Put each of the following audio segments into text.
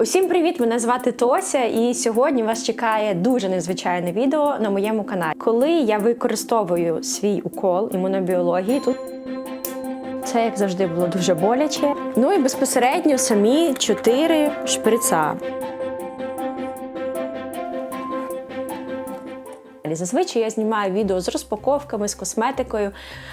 Усім привіт! Мене звати Тося, і сьогодні вас чекає дуже незвичайне відео на моєму каналі. Коли я використовую свій укол імунобіології, тут це як завжди було дуже боляче. Ну і безпосередньо самі чотири шприца. Зазвичай я знімаю відео з розпаковками, з косметикою,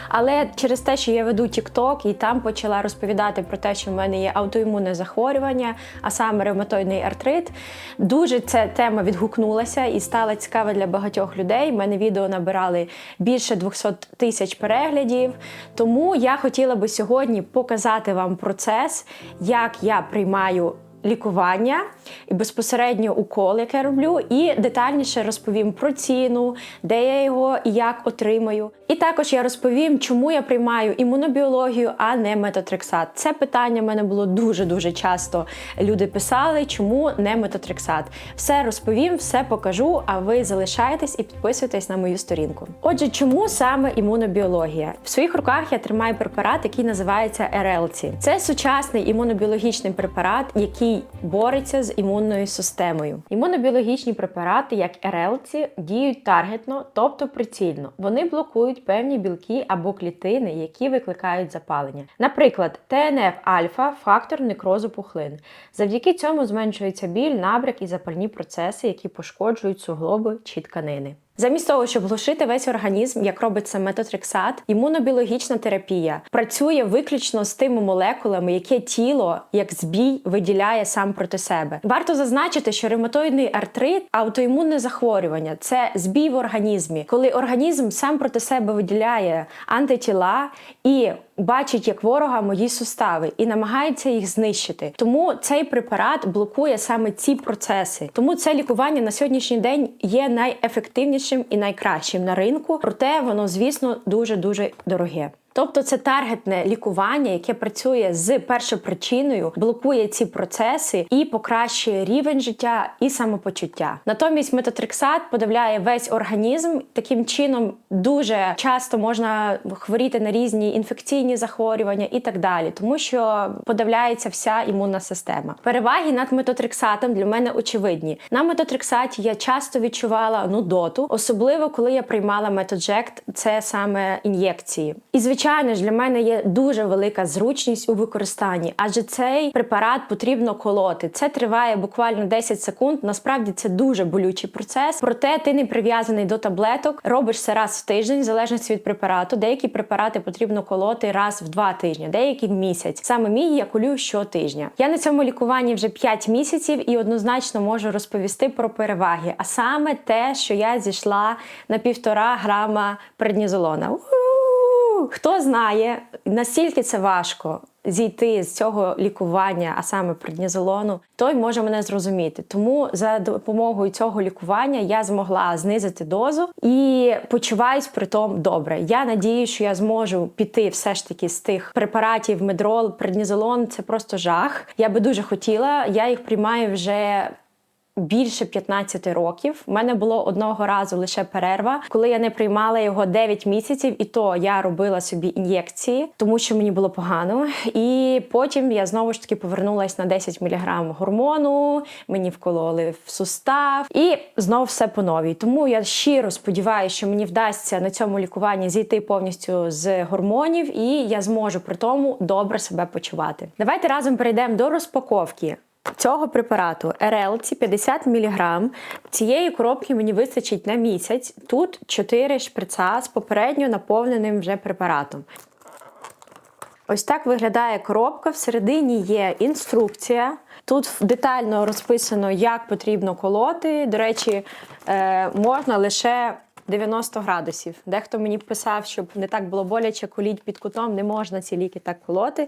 але через те, що я веду TikTok і там почала розповідати про те, що в мене є аутоімунне захворювання, а саме ревматоїдний артрит, дуже ця тема відгукнулася і стала цікава для багатьох людей. У мене відео набирали більше 200 тисяч переглядів. Тому я хотіла би сьогодні показати вам процес, як я приймаю лікування і безпосередньо укол, яке роблю, і детальніше розповім про ціну, де я його і як отримаю. І також я розповім, чому я приймаю імунобіологію, а не метотрексат. Це питання в мене було дуже-дуже часто. Люди писали, чому не метотрексат. Все розповім, все покажу, а ви залишайтесь і підписуйтесь на мою сторінку. Отже, чому саме імунобіологія? В своїх руках я тримаю препарат, який називається Ерелці. Це сучасний імунобіологічний препарат, який бореться з імунною системою. Імунобіологічні препарати, як Ерелці, діють таргетно, тобто прицільно. Вони блокують певні білки або клітини, які викликають запалення. Наприклад, ТНФ-альфа фактор некрозу пухлин. Завдяки цьому зменшується біль, набряк і запальні процеси, які пошкоджують суглоби чи тканини. Замість того, щоб глушити весь організм, як робить це метотрексат, імунобіологічна терапія працює виключно з тими молекулами, яке тіло як збій виділяє сам проти себе. Варто зазначити, що ревматоїдний артрит, аутоімунне захворювання це збій в організмі, коли організм сам проти себе виділяє антитіла і бачить як ворога мої сустави і намагається їх знищити. Тому цей препарат блокує саме ці процеси. Тому це лікування на сьогоднішній день є найефективнішим і найкращим на ринку, проте воно, звісно, дуже дуже дороге. Тобто це таргетне лікування, яке працює з першопричиною, блокує ці процеси і покращує рівень життя і самопочуття. Натомість метотрексат подавляє весь організм. Таким чином дуже часто можна хворіти на різні інфекційні захворювання і так далі, тому що подавляється вся імунна система. Переваги над метотрексатом для мене очевидні. На метотрексаті я часто відчувала нудоту, особливо коли я приймала методжект, це саме ін'єкції. І звичайно. Звичайно ж, для мене є дуже велика зручність у використанні, адже цей препарат потрібно колоти. Це триває буквально 10 секунд. Насправді це дуже болючий процес. Проте ти не прив'язаний до таблеток, робиш це раз в тиждень, в залежності від препарату. Деякі препарати потрібно колоти раз в два тижні, деякі в місяць. Саме мій я колю щотижня. Я на цьому лікуванні вже 5 місяців і однозначно можу розповісти про переваги, а саме те, що я зійшла на півтора грама преднізолона. Хто знає, наскільки це важко зійти з цього лікування, а саме преднізолону, той може мене зрозуміти. Тому за допомогою цього лікування я змогла знизити дозу і почуваюсь при тому добре. Я надію, що я зможу піти все ж таки з тих препаратів медрол, преднізолон це просто жах. Я би дуже хотіла. Я їх приймаю вже більше 15 років. У мене було одного разу лише перерва, коли я не приймала його 9 місяців, і то я робила собі ін'єкції, тому що мені було погано. І потім я знову ж таки повернулася на 10 мг гормону, мені вкололи в сустав, і знову все по новій. Тому я щиро сподіваюся, що мені вдасться на цьому лікуванні зійти повністю з гормонів, і я зможу при тому добре себе почувати. Давайте разом перейдемо до розпаковки. Цього препарату РЛЦ 50 мг. Цієї коробки мені вистачить на місяць. Тут 4 шприца з попередньо наповненим вже препаратом. Ось так виглядає коробка. Всередині є інструкція. Тут детально розписано, як потрібно колоти. До речі, е, можна лише 90 градусів. Дехто мені писав, щоб не так було боляче, коліть під кутом, не можна ці ліки так колоти.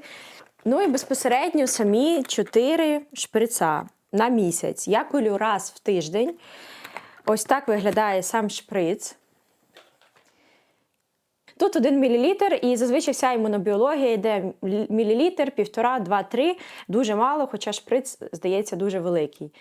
Ну і безпосередньо самі 4 шприца на місяць. Я кулю раз в тиждень. Ось так виглядає сам шприц. Тут 1 мл, і зазвичай вся імунобіологія йде мілілітр, півтора, два-три. Дуже мало, хоча шприц, здається, дуже великий.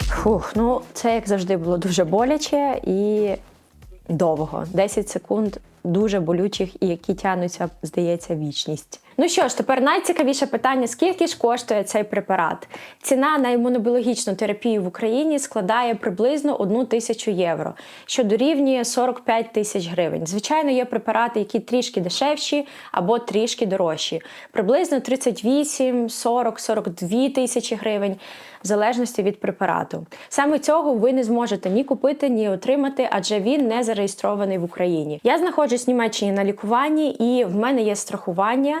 Фух, ну це як завжди було дуже боляче і довго. 10 секунд дуже болючих і які тягнуться, здається, вічність. Ну що ж, тепер найцікавіше питання: скільки ж коштує цей препарат? Ціна на імунобіологічну терапію в Україні складає приблизно 1 тисячу євро, що дорівнює 45 тисяч гривень. Звичайно, є препарати, які трішки дешевші або трішки дорожчі, приблизно 38, 40, 42 тисячі гривень. В залежності від препарату. Саме цього ви не зможете ні купити, ні отримати, адже він не зареєстрований в Україні. Я знаходжусь в Німеччині на лікуванні, і в мене є страхування.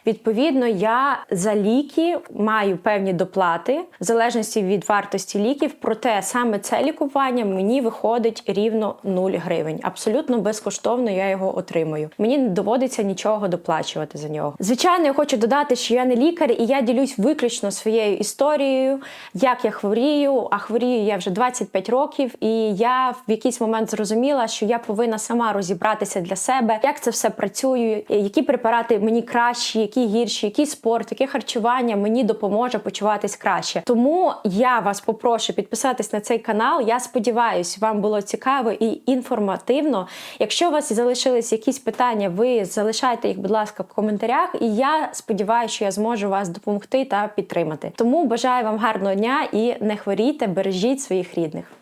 Відповідно, я за ліки маю певні доплати в залежності від вартості ліків. Проте саме це лікування мені виходить рівно 0 гривень. Абсолютно безкоштовно я його отримую. Мені не доводиться нічого доплачувати за нього. Звичайно, я хочу додати, що я не лікар, і я ділюсь виключно своєю історією, як я хворію. А хворію я вже 25 років, і я в якийсь момент зрозуміла, що я повинна сама розібратися для себе, як це все працює, які препарати мені кращі, які гірші, який спорт, яке харчування мені допоможе почуватись краще. Тому я вас попрошу підписатись на цей канал. Я сподіваюся, вам було цікаво і інформативно. Якщо у вас залишились якісь питання, ви залишайте їх, будь ласка, в коментарях. І я сподіваюся, що я зможу вас допомогти та підтримати. Тому бажаю вам гарного дня і не хворійте, бережіть своїх рідних.